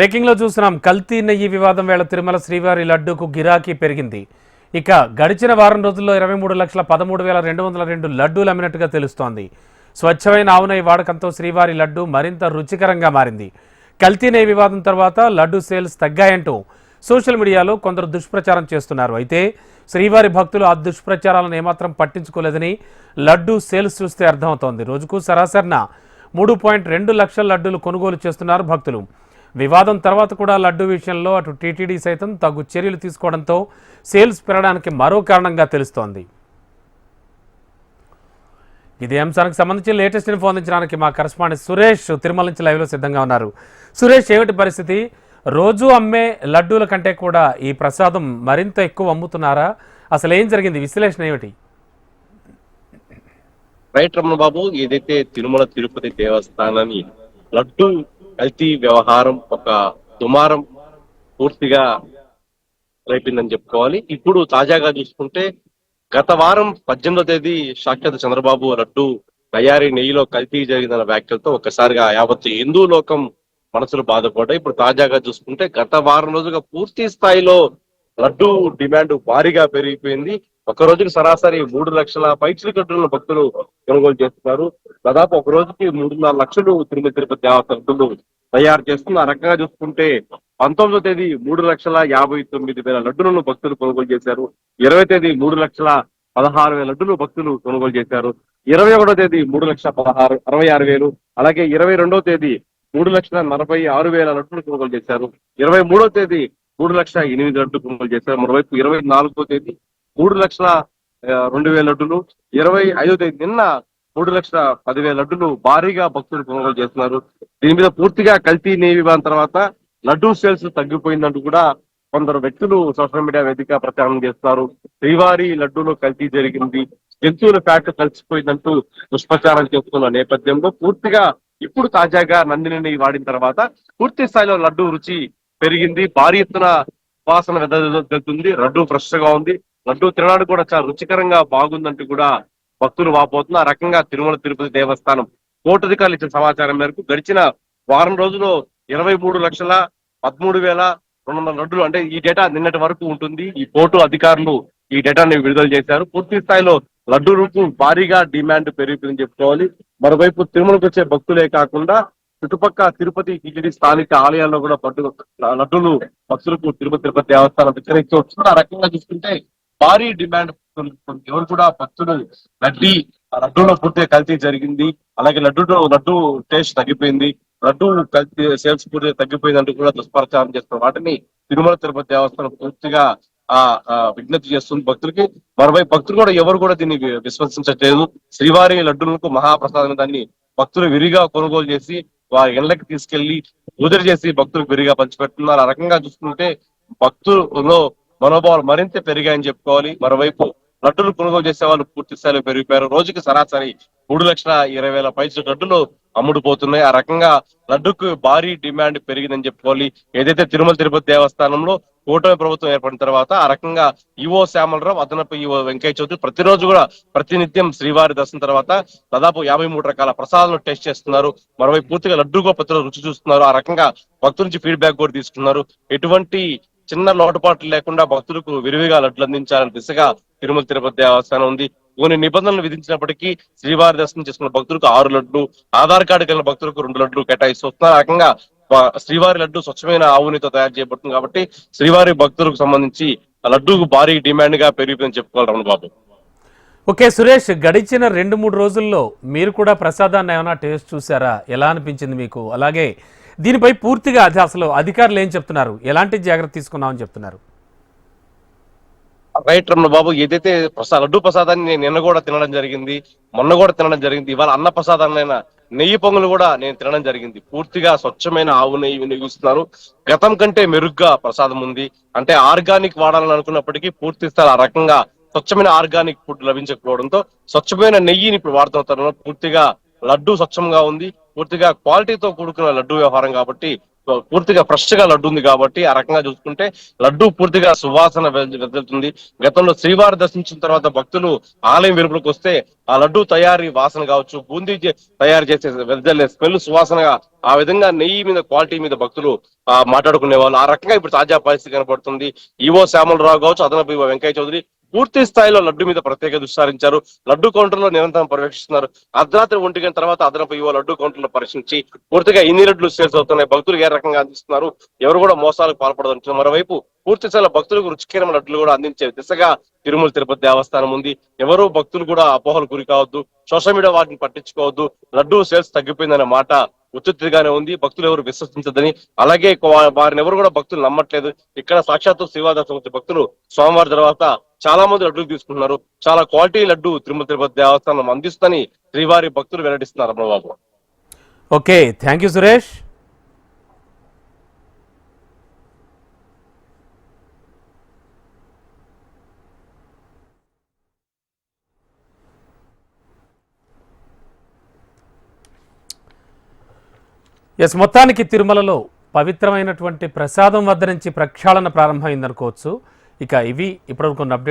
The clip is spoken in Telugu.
బ్రేకింగ్లో చూస్తున్నాం. కల్తీ నెయ్యి వివాదం వేళ తిరుమల శ్రీవారి లడ్డూకు గిరాకీ పెరిగింది. ఇక గడిచిన వారం రోజుల్లో ఇరవై మూడు లక్షల పదమూడు వేల రెండు వందల రెండు లడ్డూలు అమ్మినట్టుగా తెలుస్తోంది. స్వచ్ఛమైన ఆవునయ్యి వాడకంతో శ్రీవారి లడ్డు మరింత రుచికరంగా మారింది. కల్తీ నెయ్యి వివాదం తర్వాత లడ్డు సేల్స్ తగ్గాయంటూ సోషల్ మీడియాలో కొందరు దుష్ప్రచారం చేస్తున్నారు. అయితే శ్రీవారి భక్తులు ఆ దుష్ప్రచారాలను ఏమాత్రం పట్టించుకోలేదని లడ్డు సేల్స్ చూస్తే అర్థమవుతోంది. రోజుకు సరాసరిన మూడు పాయింట్ రెండు లక్షల లడ్డూలు కొనుగోలు చేస్తున్నారు భక్తులు. వివాదం తర్వాత కూడా లడ్డు విషయంలో అటు టీటీడీ సైతం తగు చర్యలు తీసుకోవడంతో సేల్స్ పెరగడానికి మరో కారణంగా తెలుస్తోంది. ఇదే అంశానికి సంబంధించి లేటెస్ట్ ఇన్ఫో అందించడానికి మా కరెస్పాండెంట్ సురేష్ తిరుమల నుంచి లైవ్లో సిద్ధంగా ఉన్నారు. సురేష్ ఏమిటి పరిస్థితి? రోజు అమ్మే లడ్డూల కంటే కూడా ఈ ప్రసాదం మరింత ఎక్కువ అమ్ముతున్నారా? అసలు ఏం జరిగింది? విశ్లేషణ ఏమిటి? రైట్ రమణ బాబు ఏదైతే తిరుమల తిరుపతి దేవస్థానాన్ని లడ్డు కల్తీ వ్యవహారం ఒక దుమారం పూర్తిగా రేపిందని చెప్పుకోవాలి. ఇప్పుడు తాజాగా చూసుకుంటే గత వారం పద్దెనిమిదో తేదీ సాక్షాత్ చంద్రబాబు లడ్డు తయారీ నెయ్యిలో కల్తీ జరిగిందన్న వ్యాఖ్యలతో ఒక్కసారిగా యావత్ హిందూ లోకం మనసులు బాధపడ్డాయి. ఇప్పుడు తాజాగా చూసుకుంటే గత వారం రోజుగా పూర్తి స్థాయిలో లడ్డు డిమాండ్ భారీగా పెరిగిపోయింది. ఒక రోజుకి సరాసరి మూడు లక్షల పైచిలు గడ్డలను భక్తులు కొనుగోలు చేస్తున్నారు. దాదాపు ఒక రోజుకి మూడున్నర లక్షలు తిరుమల తిరుపతి దేవతలు తయారు చేస్తున్న రకంగా చూసుకుంటే పంతొమ్మిదో తేదీ మూడు లక్షల యాభై తొమ్మిది వేల లడ్డులను భక్తులు కొనుగోలు చేశారు. ఇరవై తేదీ మూడు లక్షల పదహారు వేల లడ్డులు భక్తులు కొనుగోలు చేశారు. ఇరవై ఒకటో తేదీ మూడు లక్షల పదహారు అరవై ఆరు వేలు అలాగే ఇరవై రెండో తేదీ మూడు లక్షల నలభై ఆరు వేల లడ్డులు కొనుగోలు చేశారు. ఇరవై మూడో తేదీ మూడు లక్షల ఎనిమిది లడ్లు కొనుగోలు చేశారు. మరోవైపు ఇరవై నాలుగో తేదీ మూడు లక్షల రెండు వేల లడ్డులు ఇరవై ఐదో తేదీ నిన్న మూడు లక్షల పదివేల లడ్డులు భారీగా భక్తులు కొనుగోలు చేస్తున్నారు. దీని మీద పూర్తిగా కల్తీ నెయ్యి తర్వాత లడ్డూ సేల్స్ తగ్గిపోయిందంటూ కూడా కొందరు వ్యక్తులు సోషల్ మీడియా వేదిక ప్రచారం చేస్తున్నారు. శ్రీవారి లడ్డూలో కల్తీ జరిగింది. జంతువుల ఫ్యాట్ కలిసిపోయిందంటూ దుష్ప్రచారం చేస్తున్న నేపథ్యంలో పూర్తిగా ఇప్పుడు తాజాగా నందిని వాడిన తర్వాత పూర్తి స్థాయిలో లడ్డు రుచి పెరిగింది. భారీ ఎత్తున వాసన వెదజల్లుతుంది. లడ్డు ఫ్రెష్గా ఉంది. లడ్డు తినడానికి కూడా చాలా రుచికరంగా బాగుందంటూ కూడా భక్తులు వాపోతున్నారు ఆ రకంగా తిరుమల తిరుపతి దేవస్థానం కోటధికారులు ఇచ్చిన సమాచారం మేరకు గడిచిన వారం రోజుల్లో ఇరవై మూడు లక్షల పదమూడు వేల రెండు వందల లడ్డులు అంటే ఈ డేటా నిన్నటి వరకు ఉంటుంది. ఈ పోర్టు అధికారులు ఈ డేటాని విడుదల చేశారు. పూర్తి స్థాయిలో లడ్డూలకు భారీగా డిమాండ్ పెరిగిపోయిందని చెప్పుకోవాలి. మరోవైపు తిరుమలకు వచ్చే భక్తులే కాకుండా చుట్టుపక్కల తిరుపతి టీటీడీ స్థానిక ఆలయాల్లో కూడా పట్టు లడ్డూలు భక్తులకు తిరుపతి తిరుపతి దేవస్థానం విక్రయించి వస్తుంది ఆ రకంగా చూసుకుంటే భారీ డిమాండ్ ఎవరు కూడా భక్తులు లడ్డీ లడ్డూలో పూర్తిగా కల్తీ జరిగింది. అలాగే లడ్డూలో లడ్డు టేస్ట్ తగ్గిపోయింది. లడ్డు కల్తీ సేల్స్ పూర్తిగా తగ్గిపోయింది అంటూ కూడా దుష్ప్రచారం చేస్తున్నారు వాటిని తిరుమల తిరుపతి దేవస్థానం పూర్తిగా ఆ విజ్ఞప్తి చేస్తుంది భక్తులకి. మరోవైపు భక్తులు కూడా ఎవరు కూడా దీన్ని విశ్వసించట్లేదు. శ్రీవారి లడ్డులకు మహాప్రసాదం దాన్ని భక్తులు విరిగా కొనుగోలు చేసి వారి ఇళ్ళకి తీసుకెళ్ళి పూజలు చేసి భక్తులకు విరిగా పంచిపెట్టున్నారు ఆ రకంగా చూసుకుంటే భక్తుల్లో మనోభావాలు మరింత పెరిగాయని చెప్పుకోవాలి. మరోవైపు లడ్డులు కొనుగోలు చేసే వాళ్ళు పూర్తి స్థాయిలో పెరిగిపోయారు. రోజుకి సరాసరి మూడు లక్షల ఇరవై వేల పైసలు లడ్డులు అమ్ముడుపోతున్నాయి. ఆ రకంగా లడ్డుకు భారీ డిమాండ్ పెరిగిందని చెప్పుకోవాలి. ఏదైతే తిరుమల తిరుపతి దేవస్థానంలో కూటమి ప్రభుత్వం ఏర్పడిన తర్వాత ఆ రకంగా ఈవో శ్యామలరావు అదనపు ఈవో వెంకయ్య చౌదరి ప్రతిరోజు కూడా ప్రతినిత్యం శ్రీవారి దర్శనం తర్వాత దాదాపు యాభై మూడు రకాల ప్రసాదాలను టెస్ట్ చేస్తున్నారు. మరోవైపు పూర్తిగా లడ్డు ప్రతిరోజు రుచి చూస్తున్నారు. ఆ రకంగా భక్తుల నుంచి ఫీడ్బ్యాక్ కూడా తీసుకున్నారు. ఎటువంటి చిన్న లోటుపాట్లు లేకుండా భక్తులకు విరివిగా లడ్లు అందించాలని దిశగా తిరుమల తిరుపతి దేవస్థానం ఉంది. కొన్ని నిబంధనలు విధించినప్పటికీ శ్రీవారి దర్శనం చేసుకున్న భక్తులకు ఆరు లడ్లు ఆధార్ కార్డు కలిగిన భక్తులకు రెండు లడ్లు కేటాయిస్తున్నారు. రకంగా శ్రీవారి లడ్డు స్వచ్ఛమైన ఆవునితో తయారు చేయబడుతుంది కాబట్టి శ్రీవారి భక్తులకు సంబంధించి ఆ లడ్డూకు భారీ డిమాండ్గా పెరిగిపోయిందని చెప్పుకోవాలి రమణ బాబు ఓకే సురేష్ గడిచిన రెండు మూడు రోజుల్లో మీరు కూడా ప్రసాదాన్ని ఏమైనా టేస్ట్ చూసారా ఎలా అనిపించింది మీకు? అలాగే దీనిపై పూర్తిగా అది అసలు అధికారులు ఏం చెప్తున్నారు? ఎలాంటి జాగ్రత్త తీసుకున్నామని చెప్తున్నారు. రైట్ రమణ బాబు ఏదైతే ప్రసాద్ లడ్డు ప్రసాదాన్ని నేను నిన్న కూడా తినడం జరిగింది మొన్న కూడా తినడం జరిగింది ఇవాళ అన్న ప్రసాదాన్నైనా నెయ్యి పొంగులు కూడా నేను తినడం జరిగింది. పూర్తిగా స్వచ్ఛమైన ఆవు నెయ్యి వినియోగిస్తున్నారు. గతం కంటే మెరుగ్గా ప్రసాదం ఉంది. అంటే ఆర్గానిక్ వాడాలని అనుకున్నప్పటికీ పూర్తి స్థాయి ఆ రకంగా స్వచ్ఛమైన ఆర్గానిక్ ఫుడ్ లభించకపోవడంతో స్వచ్ఛమైన నెయ్యిని ఇప్పుడు వాడుతున్న తరుణంలో పూర్తిగా లడ్డు స్వచ్ఛంగా ఉంది. పూర్తిగా క్వాలిటీతో కూడుకున్న లడ్డు వ్యవహారం కాబట్టి పూర్తిగా ఫ్రెష్గా లడ్డు ఉంది కాబట్టి ఆ రకంగా చూసుకుంటే లడ్డు పూర్తిగా సువాసన వెదులుతుంది. గతంలో శ్రీవారి దర్శించిన తర్వాత భక్తులు ఆలయం వెలుపులకు వస్తే ఆ లడ్డు తయారీ వాసన కావచ్చు బూందీ తయారు చేసే వెదలే స్మెల్ సువాసనగా ఆ విధంగా నెయ్యి మీద క్వాలిటీ మీద భక్తులు ఆ మాట్లాడుకునే వాళ్ళు ఆ రకంగా ఇప్పుడు తాజా పరిస్థితి కనబడుతుంది ఈవో శ్యామలరావు కావచ్చు అదనపు వెంకయ్య చౌదరి పూర్తి స్థాయిలో లడ్డు మీద ప్రత్యేక దుస్సారించారు లడ్డు కౌంటర్లో నిరంతరం పర్యవేక్షిస్తున్నారు. అర్ధరాత్రి ఒంటి గంట తర్వాత అదనపు యువ లడ్డు కౌంటర్లో పరీక్షించి పూర్తిగా ఇన్ని లడ్లు సేల్స్ అవుతున్నాయి. భక్తులు ఏ రకంగా అందిస్తున్నారు? ఎవరు కూడా మోసాలకు పాల్పడదు మరోవైపు పూర్తి స్థాయిలో భక్తులకు రుచికరమైన లడ్లు కూడా అందించే దిశగా తిరుమల తిరుపతి దేవస్థానం ఉంది. ఎవరు భక్తులు కూడా అపోహలు గురి కావద్దు. సోషల్ మీడియా వాటిని పట్టించుకోవద్దు. లడ్డు సేల్స్ తగ్గిపోయిందనే మాట ఉచితగానే ఉంది. భక్తులు ఎవరు విశ్వసించదని. అలాగే వారిని ఎవరు కూడా భక్తులు నమ్మట్లేదు. ఇక్కడ సాక్షాత్తు శ్రీవాదాసం భక్తులు సోమవారం తర్వాత చాలా మంది లడ్డూలు తీసుకుంటున్నారు. చాలా క్వాలిటీ లడ్డు తిరుమల తిరుపతి దేవస్థానం అందిస్తుందని శ్రీవారి భక్తులు వెల్లడిస్తున్నారు అమ్మబాబు okay thank you Suresh. Yes మొత్తానికి తిరుమలలో పవిత్రమైనటువంటి ప్రసాదం వద్ద నుంచి ప్రక్షాళన ప్రారంభమైందనుకోవచ్చు. ఇక ఇవి ఇప్పటివరకు అప్డేట్